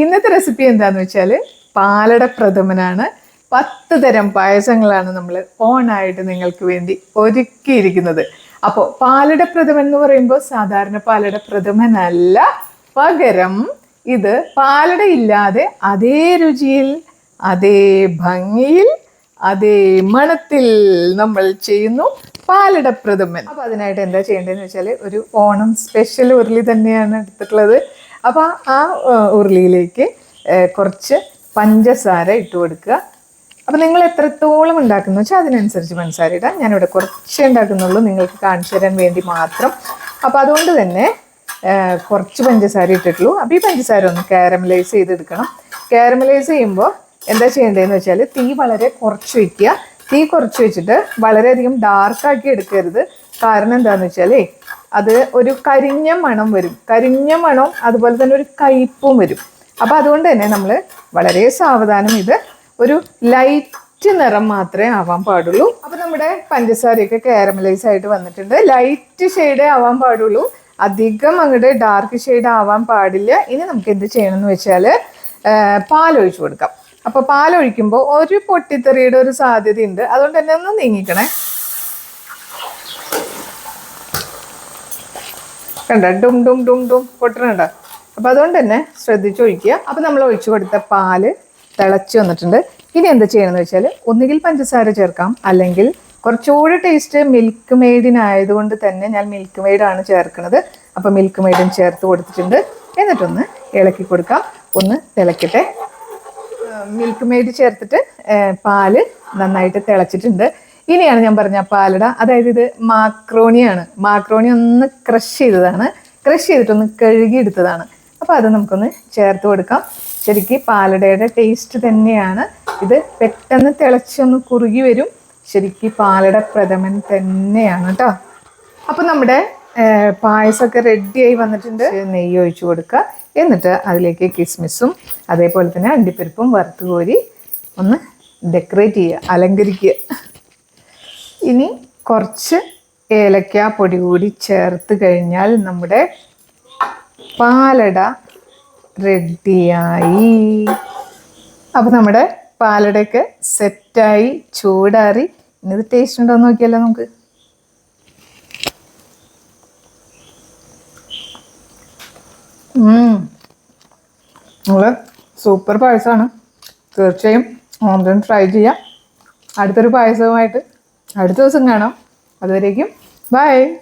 ഇന്നത്തെ റെസിപ്പി എന്താന്ന് വെച്ചാൽ പാലട പ്രഥമനാണ്. പത്ത് തരം പായസങ്ങളാണ് നമ്മൾ ഓണായിട്ട് നിങ്ങൾക്ക് വേണ്ടി ഒരുക്കിയിരിക്കുന്നത്. അപ്പോൾ പാലട പ്രഥമൻ എന്ന് പറയുമ്പോൾ സാധാരണ പാലട പ്രഥമനല്ല. പകരം ഇത് പാലട ഇല്ലാതെ അതേ രുചിയിൽ അതേ ഭംഗിയിൽ അതേ മണത്തിൽ നമ്മൾ ചെയ്യുന്നു പാലട പ്രഥമൻ. അപ്പോൾ അതിനായിട്ട് എന്താ ചെയ്യേണ്ടതെന്ന് വെച്ചാൽ ഒരു ഓണം സ്പെഷ്യൽ ഉരുളി തന്നെയാണ് എടുത്തിട്ടുള്ളത്. അപ്പോൾ ആ ഉരുളിയിലേക്ക് കുറച്ച് പഞ്ചസാര ഇട്ട് കൊടുക്കുക. അപ്പോൾ നിങ്ങൾ എത്രത്തോളം ഉണ്ടാക്കുന്നു വെച്ചാൽ അതിനനുസരിച്ച് പഞ്ചസാര ഇടാം. ഞാനിവിടെ കുറച്ചേ ഉണ്ടാക്കുന്നുള്ളൂ. നിങ്ങൾക്ക് കാണിച്ചു തരാൻ വേണ്ടി മാത്രം. അപ്പോൾ അതുകൊണ്ട് തന്നെ കുറച്ച് പഞ്ചസാര ഇട്ടിട്ടുള്ളൂ. അപ്പോൾ ഈ പഞ്ചസാര ഒന്ന് കാരമലൈസ് ചെയ്തെടുക്കണം. കാരമലൈസ് ചെയ്യുമ്പോൾ എന്താ ചെയ്യേണ്ടതെന്ന് വെച്ചാൽ തീ വളരെ കുറച്ച് വയ്ക്കുക. തീ കുറച്ച് വെച്ചിട്ട് വളരെയധികം ഡാർക്കാക്കി എടുക്കരുത്. കാരണം എന്താണെന്ന് വെച്ചാലേ അത് ഒരു കരിഞ്ഞ മണം വരും. കരിഞ്ഞ മണം അതുപോലെ തന്നെ ഒരു കയ്പും വരും. അപ്പോൾ അതുകൊണ്ട് തന്നെ നമ്മൾ വളരെ സാവധാനം ഇത് ഒരു ലൈറ്റ് നിറം മാത്രമേ ആവാൻ പാടുള്ളൂ. അപ്പോൾ നമ്മുടെ പഞ്ചസാരയൊക്കെ കാരമലൈസ് ആയിട്ട് വന്നിട്ടുണ്ട്. ലൈറ്റ് ഷെയ്ഡേ ആവാൻ പാടുള്ളൂ. അധികം അങ്ങോട്ട് ഡാർക്ക് ഷെയ്ഡ് ആവാൻ പാടില്ല. ഇനി നമുക്ക് എന്ത് ചെയ്യണം എന്ന് വെച്ചാൽ പാലൊഴിച്ചു കൊടുക്കാം. അപ്പോൾ പാലൊഴിക്കുമ്പോൾ ഒരു പൊട്ടിത്തെറിയുടെ ഒരു സാധ്യതയുണ്ട്. അതുകൊണ്ട് തന്നെ ഒന്ന് നീങ്ങിക്കണേ. കണ്ട? ഡും ഡും ഡും ഡും പൊട്ടണുണ്ട? അപ്പോൾ അതുകൊണ്ട് തന്നെ ശ്രദ്ധിച്ച് ഒഴിക്കുക. അപ്പോൾ നമ്മൾ ഒഴിച്ചു കൊടുത്ത പാൽ തിളച്ച് വന്നിട്ടുണ്ട്. ഇനി എന്താ ചെയ്യണമെന്ന് വെച്ചാൽ ഒന്നുകിൽ പഞ്ചസാര ചേർക്കാം. അല്ലെങ്കിൽ കുറച്ചുകൂടി ടേസ്റ്റ് മിൽക്ക് മെയ്ഡിനായതുകൊണ്ട് തന്നെ ഞാൻ മിൽക്ക് മെയ്ഡാണ് ചേർക്കുന്നത്. അപ്പോൾ മിൽക്ക് മെയ്ഡും ചേർത്ത് കൊടുത്തിട്ടുണ്ട്. എന്നിട്ടൊന്ന് ഇളക്കി കൊടുക്കാം. ഒന്ന് തിളക്കട്ടെ. മിൽക്ക് മെയ്ഡ് ചേർത്തിട്ട് പാൽ നന്നായിട്ട് തിളച്ചിട്ടുണ്ട്. ഇനിയാണ് ഞാൻ പറഞ്ഞ പാലട. അതായത് ഇത് മാക്രോണിയാണ്. മാക്രോണി ഒന്ന് ക്രഷ് ചെയ്തതാണ്. ക്രഷ് ചെയ്തിട്ടൊന്ന് കഴുകിയെടുത്തതാണ്. അപ്പോൾ അത് നമുക്കൊന്ന് ചേർത്ത് കൊടുക്കാം. ശരിക്കും പാലടയുടെ ടേസ്റ്റ് തന്നെയാണ്. ഇത് പെട്ടെന്ന് തിളച്ചൊന്ന് കുറുകി വരും. ശരിക്കും പാലട പ്രഥമൻ തന്നെയാണ് കേട്ടോ അപ്പോൾ നമ്മുടെ പായസമൊക്കെ റെഡിയായി വന്നിട്ടുണ്ട്. നെയ്യ് ഒഴിച്ചു കൊടുക്കുക. എന്നിട്ട് അതിലേക്ക് കിസ്മിസും അതേപോലെ തന്നെ അണ്ടിപ്പരിപ്പും വറുത്ത് കോരി ഒന്ന് ഡെക്കറേറ്റ് ചെയ്യുക അലങ്കരിക്കുക. ഇനി കുറച്ച് ഏലക്ക പൊടി കൂടി ചേർത്ത് കഴിഞ്ഞാൽ നമ്മുടെ പാലട റെഡിയായി. അപ്പോൾ നമ്മുടെ പാലടയൊക്കെ സെറ്റായി ചൂടാറി. ഇനി ടേസ്റ്റ് ഉണ്ടോ നോക്കിയല്ലോ നമുക്ക്. നമ്മൾ സൂപ്പർ പായസമാണ്. തീർച്ചയായും ഓൺലൈൻ ട്രൈ ചെയ്യാം. അടുത്തൊരു പായസവുമായിട്ട് അടുത്ത ദിവസം കാണാം. അതുവരേക്കും. ബൈ.